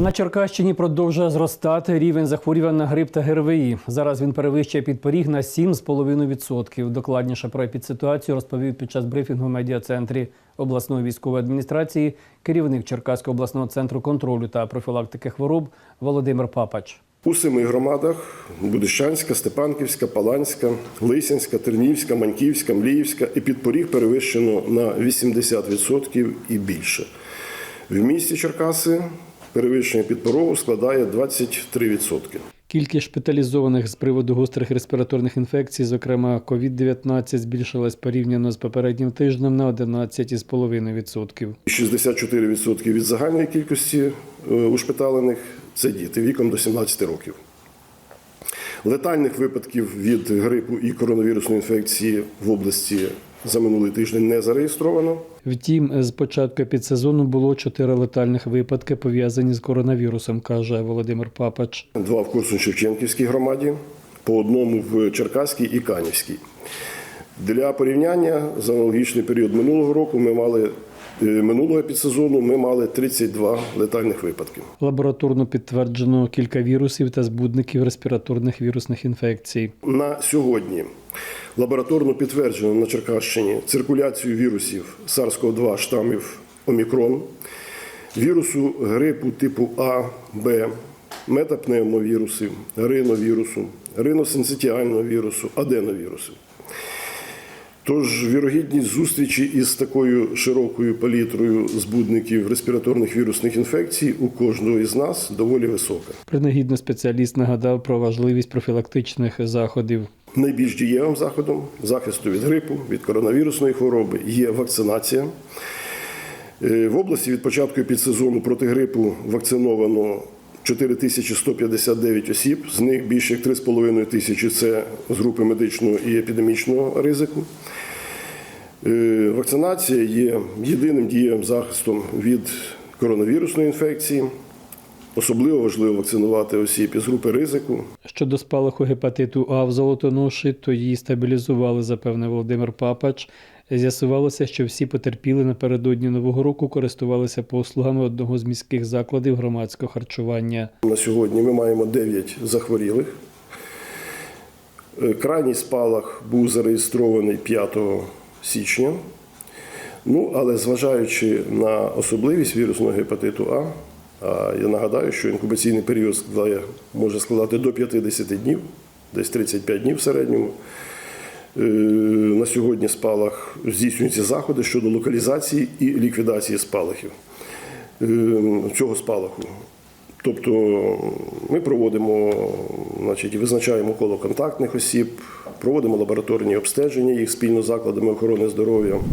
На Черкащині продовжує зростати рівень захворювань на грип та ГРВІ. Зараз він перевищує підпоріг на 7,5%. Докладніше про епідситуацію розповів під час брифінгу в медіа-центрі обласної військової адміністрації керівник Черкаського обласного центру контролю та профілактики хвороб Володимир Папач. У семи громадах Будищанська, Степанківська, Паланська, Лисянська, Тернівська, Маньківська, Мліївська і підпоріг перевищено на 80% і більше. В місті Черкаси перевищення підпорогу складає 23%. Кількість шпиталізованих з приводу гострих респіраторних інфекцій, зокрема COVID-19, збільшилась порівняно з попереднім тижнем на 11,5%. 64% від загальної кількості е, ушпиталених це діти віком до 17 років. Летальних випадків від грипу і коронавірусної інфекції в області за минулий тиждень не зареєстровано. Втім, з початку підсезону було чотири летальних випадки, пов'язані з коронавірусом, каже Володимир Папач. Два в Корсун-Шевченківській громаді, по одному в Черкаській і Канівській. Для порівняння за аналогічний період минулого року ми мали минулого підсезону ми мали 32 летальних випадки. Лабораторно підтверджено кілька вірусів та збудників респіраторних вірусних інфекцій. На сьогодні лабораторно підтверджено на Черкащині циркуляцію вірусів SARS-CoV-2 штамів Омікрон, вірусу грипу типу А, Б, метапневмовірусів, риновірусу, риносенситіального вірусу, аденовірусу. Тож вірогідність зустрічі із такою широкою палітрою збудників респіраторних вірусних інфекцій у кожного із нас доволі висока. Принагідно спеціаліст нагадав про важливість профілактичних заходів. Найбільш дієвим заходом захисту від грипу, від коронавірусної хвороби є вакцинація. Е, В області від початку підсезону проти грипу вакциновано 4159 осіб, з них більше як 3,5 тисячі це з групи медичного і епідемічного ризику. Е, Вакцинація є єдиним дієвим захистом від коронавірусної інфекції. Особливо важливо вакцинувати осіб із групи ризику, Щодо спалаху гепатиту А в золотоноші, то її стабілізували, запевнив Володимир Папач. З'ясувалося, що всі потерпіли напередодні нового року користувалися послугами одного з міських закладів громадського харчування. На сьогодні ми маємо 9 захворілих. Е, Крайній спалах був зареєстрований 5 січня. Ну, але зважаючи на особливість вірусного гепатиту А, а я нагадаю, що інкубаційний період складає, може складати до 50 днів, десь 35 днів в середньому. Е, На сьогодні спалах здійснюються заходи щодо локалізації і ліквідації спалахів е, цього спалаху. Тобто ми проводимо, значить, визначаємо коло контактних осіб, проводимо лабораторні обстеження їх спільно з закладами охорони здоров'я.